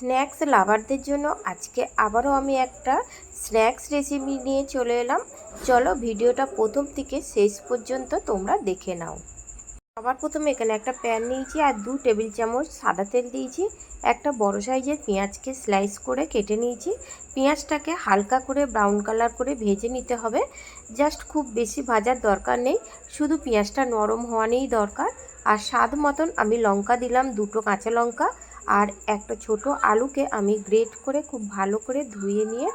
Snacks লাভারদের জন্য আজকে আবারও আমি একটা স্ন্যাক্স রেসিপি নিয়ে চলে এলাম। চলো ভিডিওটা প্রথম থেকে শেষ পর্যন্ত তোমরা দেখে নাও। সবার প্রথমে এখানে একটা প্যান নিয়েছি আর দু টেবিল চামচ সাদা তেল দিয়েছি, একটা বড় সাইজের পেঁয়াজকে স্লাইস করে কেটে নিয়েছি। পেঁয়াজটাকে হালকা করে ব্রাউন কালার করে ভেজে নিতে হবে। জাস্ট খুব বেশি ভাজার দরকার নেই, শুধু পেঁয়াজটা নরম হওয়া নেই দরকার। আর স্বাদ মতন আমি লঙ্কা দিলাম, দুটো কাঁচা লঙ্কা। আর একটা ছোট আলুকে আমি গ্রেট করে খুব ভালো করে ধুয়ে নিয়ে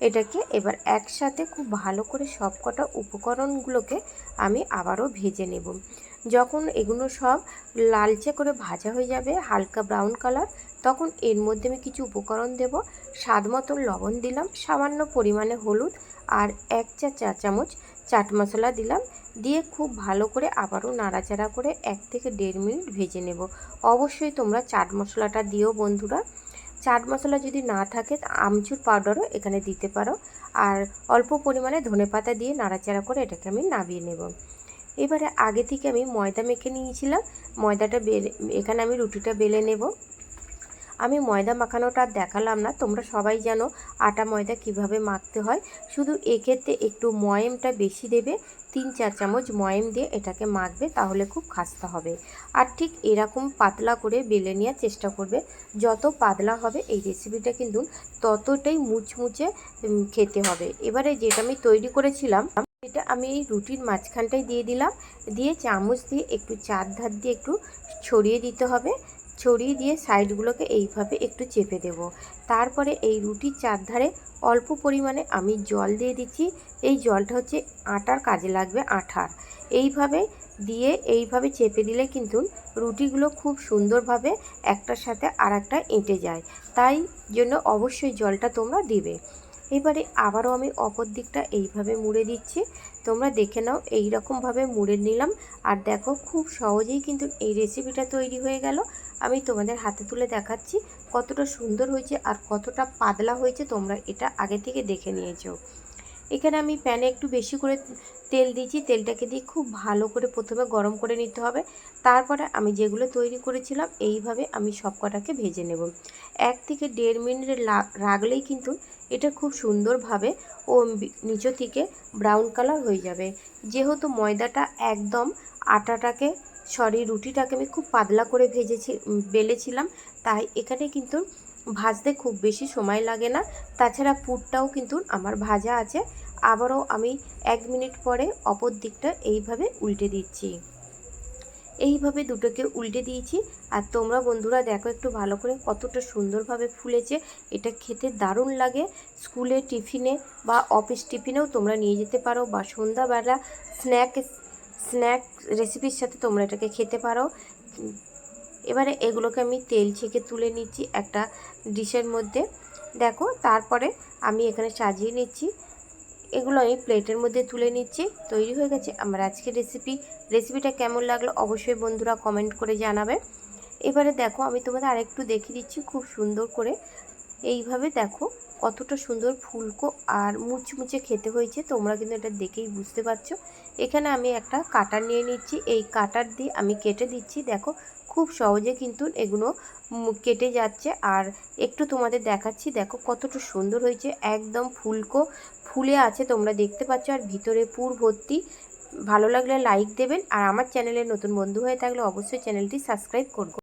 এটাকে এবার একসাথে খুব ভালো করে সব কটা উপকরণগুলোকে আমি আবারও ভেজে নেব। যখন এগুলো সব লালচে করে ভাজা হয়ে যাবে, হালকা ব্রাউন কালার তখন এর মধ্যে আমি কিছু উপকরণ দেব, স্বাদ মতন লবণ দিলাম, সামান্য পরিমাণে হলুদ আর এক চা চা চামচ চাট মশলা দিলাম, দিয়ে খুব ভালো করে আবারও নাড়াচাড়া করে এক থেকে দেড় মিনিট ভেজে নেব। অবশ্যই তোমরা চাট মশলাটা দিও বন্ধুরা। চাট মশলা যদি না থাকে আমচুর পাউডারও এখানে দিতে পারো। আর অল্প পরিমাণে ধনে পাতা দিয়ে নাড়াচাড়া করে এটাকে আমি নামিয়ে নেব। এবারে আগে থেকে আমি ময়দা মেখে নিয়েছিলাম। ময়দাটা বেলে, এখানে আমি রুটিটা বেলে নেব। আমি ময়দা মাখানোটা দেখালাম না, তোমরা সবাই জানো আটা ময়দা কীভাবে মাখতে হয়। শুধু এক্ষেত্রে একটু ময়েমটা বেশি দেবে, তিন চার চামচ ময়েম দিয়ে এটাকে মাখবে, তাহলে খুব খাস্তা হবে। আর ঠিক এরকম পাতলা করে বেলে নেওয়ার চেষ্টা করবে, যত পাতলা হবে এই রেসিপিটা কিন্তু ততটাই মুচমুচে খেতে হবে। এবারে যেটা আমি তৈরি করেছিলাম, এটা আমি এই রুটির মাঝখানটায় দিয়ে দিলাম, দিয়ে চামচ দিয়ে একটু চার ধার দিয়ে একটু ছড়িয়ে দিতে হবে। ছড়িয়ে দিয়ে সাইডগুলোকে এইভাবে একটু চেপে দেব। তারপরে এই রুটির চারধারে অল্প পরিমাণে আমি জল দিয়ে দিচ্ছি। এই জলটা হচ্ছে আটার কাজে লাগবে আঠার। এইভাবে দিয়ে এইভাবে চেপে দিলে কিন্তু রুটিগুলো খুব সুন্দরভাবে একটার সাথে আর একটা এঁটে যায়। তাই জন্য অবশ্যই জলটা তোমরা দিবে। এবারে আবারও আমি অপর দিকটা এইভাবে মুড়ে দিচ্ছি। তোমরা দেখে নাও এই রকমভাবে মুড়ে নিলাম। আর দেখো, খুব সহজেই কিন্তু এই রেসিপিটা তৈরি হয়ে গেল। আমি তোমাদের হাতে তুলে দেখাচ্ছি কতটা সুন্দর হয়েছে আর কতটা পাতলা হয়েছে, তোমরা এটা আগে থেকে দেখে নিয়েছো। এখানে আমি প্যানে একটু বেশি করে তেল দিয়েছি, তেলটাকে দিয়ে খুব ভালো করে প্রথমে গরম করে নিতে হবে। তারপরে আমি যেগুলো তৈরি করেছিলাম, এইভাবে আমি সব কটাকে ভেজে নেব। এক থেকে দেড় মিনিট রাখলেই কিন্তু এটা খুব সুন্দরভাবে ও নিচ থেকে ব্রাউন কালার হয়ে যাবে। যেহেতু ময়দাটা একদম আটাটাকে সরি, রুটিটাকে আমি খুব পাতলা করে ভেজেছি বেলেছিলাম। তাই এখানে কিন্তু ভাজতে খুব বেশি সময় লাগে না। তাছাড়া পুরটাও কিন্তু আমার ভাজা আছে। আবারও আমি এক মিনিট পরে অপর দিকটা এইভাবে উল্টে দিচ্ছি। এইভাবে দুটোকে উল্টে দিয়েছি। আর তোমরা বন্ধুরা দেখো একটু ভালো করে কতটা সুন্দরভাবে ফুলেছে। এটা খেতে দারুণ লাগে। স্কুলে টিফিনে বা অফিস টিফিনেও তোমরা নিয়ে যেতে পারো বা সন্ধ্যাবেলা স্ন্যাক স্ন্যাক রেসিপির সাথে তোমরা এটাকে খেতে পারো। এবারে এগুলোকে আমি তেল ছেঁকে তুলে নিচ্ছি একটা ডিশের মধ্যে। দেখো, তারপরে আমি এখানে সাজিয়ে নিচ্ছি। এগুলো আমি প্লেটের মধ্যে তুলে নিচ্ছি। তৈরি হয়ে গেছে আমার আজকের রেসিপি। রেসিপিটা কেমন লাগল অবশ্যই বন্ধুরা কমেন্ট করে জানাবে। এবারে দেখো, আমি তোমাদের আরেকটু দেখিয়ে দিচ্ছি খুব সুন্দর করে। এইভাবে দেখো কতটা সুন্দর ফুলকো আর মুচমুচে খেতে হয়েছে। তোমরা কিন্তু এটা দেখেই বুঝতে পারছ। এখানে আমি একটা কাটার নিয়ে নিচ্ছি। এই কাটার দিয়ে আমি কেটে দিচ্ছি। দেখো খুব সহজে কিন্তু এগুলো কেটে যাচ্ছে। আর একটু তোমাদের দেখাচ্ছি। দেখো কতটা সুন্দর হয়েছে। একদম ফুলকো ফুলে আছে তোমরা দেখতে পাচ্ছ। আর ভিতরে পুর ভর্তি। ভালো লাগলে লাইক দেবেন। আর আমার চ্যানেলে নতুন বন্ধু হয়ে থাকলে অবশ্যই চ্যানেলটি সাবস্ক্রাইব করব